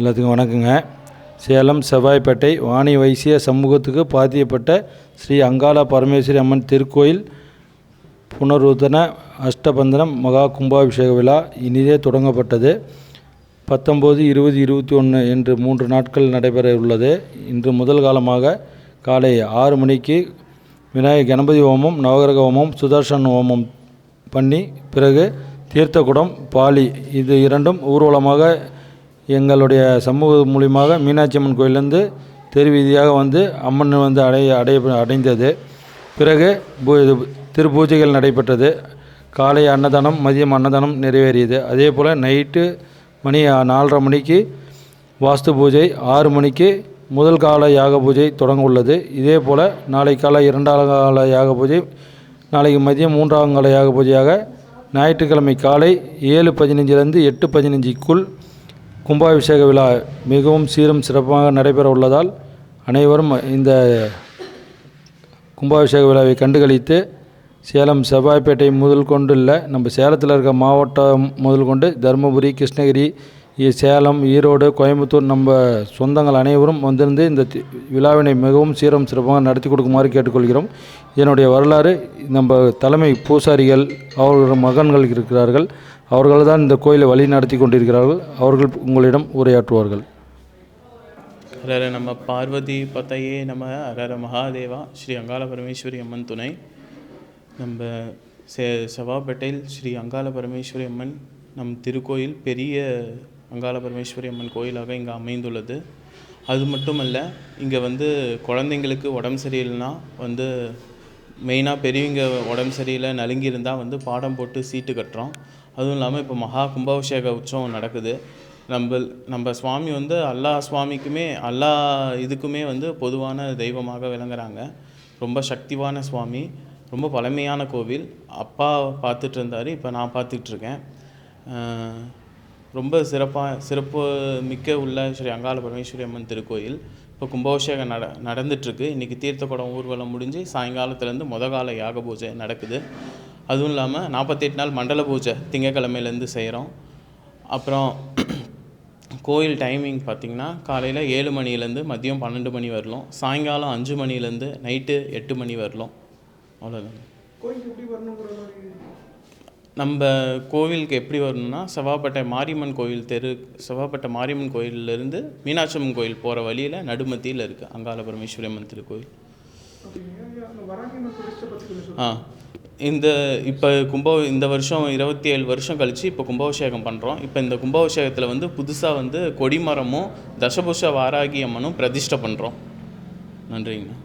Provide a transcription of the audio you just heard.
எல்லாத்துக்கும் வணக்கங்க. சேலம் செவ்வாய்ப்பேட்டை வாணி வைசிய சமூகத்துக்கு பாத்தியப்பட்ட ஸ்ரீ அங்காள பரமேஸ்வரி அம்மன் திருக்கோயில் புனருத்தன அஷ்டபந்தனம் மகா கும்பாபிஷேக விழா இனிதே தொடங்கப்பட்டது. பத்தொம்போது இருபது இருபத்தி ஒன்று என்று மூன்று நாட்கள் நடைபெற உள்ளது. இன்று முதல் காலமாக காலை ஆறு மணிக்கு விநாயகர் கணபதி ஹோமம் நவகிரக ஹோமம் சுதர்சன் ஹோமம் பண்ணி பிறகு தீர்த்தகுடம் பாலி இது இரண்டும் ஊர்வலமாக எங்களுடைய சமூகம் மூலியமாக மீனாட்சி அம்மன் கோயிலேருந்து தெரு வீதியாக வந்து அம்மன் வந்து அடைய அடைய அடைந்தது. பிறகு பூ இது திருப்பூஜைகள் நடைபெற்றது. காலை அன்னதானம் மதியம் அன்னதானம் நிறைவேறியது. அதே போல் நைட்டு மணி நாலரை மணிக்கு வாஸ்து பூஜை ஆறு மணிக்கு முதல் கால யாக பூஜை தொடங்க உள்ளது இதே போல் நாளை காலை இரண்டாம் கால யாக பூஜை நாளைக்கு மதியம் மூன்றாம் கால யாக பூஜையாக ஞாயிற்றுக்கிழமை காலை ஏழு பதினஞ்சிலிருந்து எட்டு பதினஞ்சுக்குள் கும்பாபிஷேக விழா மிகவும் சீரும் சிறப்பாக நடைபெற உள்ளதால் அனைவரும் இந்த கும்பாபிஷேக விழாவை கண்டுகளித்து சேலம் செவ்வாய்ப்பேட்டை முதல் கொண்டு இல்லை நம்ம சேலத்தில் இருக்க மாவட்டம் முதல் கொண்டு தருமபுரி கிருஷ்ணகிரி சேலம் ஈரோடு கோயம்புத்தூர் நம்ம சொந்தங்கள் அனைவரும் வந்திருந்து இந்த தி- விழாவினை மிகவும் சீரம் சிறப்பாக நடத்தி கொடுக்குமாறு கேட்டுக்கொள்கிறோம். இதனுடைய வரலாறு நம்ம தலைமை பூசாரிகள் அவர்கள் மகன்கள் இருக்கிறார்கள். அவர்கள் தான் இந்த கோயிலை வழி நடத்தி கொண்டிருக்கிறார்கள். அவர்கள் உங்களிடம் உரையாற்றுவார்கள். ஹரர நம்ம பார்வதி பத்தையே நம்ம ஹரர மகாதேவா ஸ்ரீ அங்காள பரமேஸ்வரி அம்மன் துணை. நம்ம செ செவ்வாப்பேட்டையில் ஸ்ரீ அங்காள பரமேஸ்வரி அம்மன் நம் திருக்கோயில் பெரிய அங்காள பரமேஸ்வரி அம்மன் கோயிலாக இங்கே அமைந்துள்ளது. அது மட்டுமல்ல இங்கே வந்து குழந்தைங்களுக்கு உடம்பு சரியில்லைன்னா வந்து மெயினாக பெரியவங்க உடம்பு சரியில்லை நலுங்கி இருந்தால் வந்து பாடம் போட்டு சீட்டு கட்டுறோம். அதுவும் இல்லாமல் இப்போ மகா கும்பாபிஷேக உற்சவம் நடக்குது. நம்ம நம்ம சுவாமி வந்து எல்லா சுவாமிக்குமே எல்லா இதுக்குமே வந்து பொதுவான தெய்வமாக விளங்குறாங்க. ரொம்ப சக்திவான சுவாமி ரொம்ப பழமையான கோவில். அப்பா பார்த்துட்டு இருந்தார் இப்போ நான் பார்த்துட்ருக்கேன் ரொம்ப சிறப்பாக சிறப்பு மிக்க உள்ள ஸ்ரீ அங்காள பரமேஸ்வரி அம்மன் திருக்கோயில். இப்போ கும்பாபிஷேகம் நட நடந்துட்டுருக்கு. இன்றைக்கி தீர்த்தக்குடம் ஊர்வலம் முடிஞ்சு சாயங்காலத்துலேருந்து முத கால யாக பூஜை நடக்குது. அதுவும் இல்லாமல் நாற்பத்தெட்டு நாள் மண்டல பூஜை திங்கக்கிழமையிலேருந்து செய்கிறோம் அப்புறம் கோயில் டைமிங் பார்த்திங்கன்னா காலையில் ஏழு மணிலேருந்து மதியம் பன்னெண்டு மணி வரலாம் சாயங்காலம் அஞ்சு மணிலேருந்து நைட்டு எட்டு மணி வரலாம். அவ்வளோதான் நம்ம கோவிலுக்கு எப்படி வரணும்னா செவ்வாப்பேட்டை மாரியம்மன் கோயில் தெரு செவ்வாப்பேட்டை மாரியம்மன் கோயில்லேருந்து மீனாட்சி அம்மன் கோயில் போகிற வழியில் நடுமத்தியில் இருக்குது அங்காள பரமேஸ்வரி அம்மன் திருக்கோயில் ஆ இந்த இப்போ கும்ப இந்த வருஷம் இருபத்தி ஏழு வருஷம் கழித்து இப்போ கும்பாபிஷேகம் பண்ணுறோம் இப்போ இந்த கும்பாபிஷேகத்தில் வந்து புதுசாக வந்து கொடிமரமும் தசபுஷ வாராகி அம்மனும் பிரதிஷ்டை பண்ணுறோம் நன்றிங்கண்ணா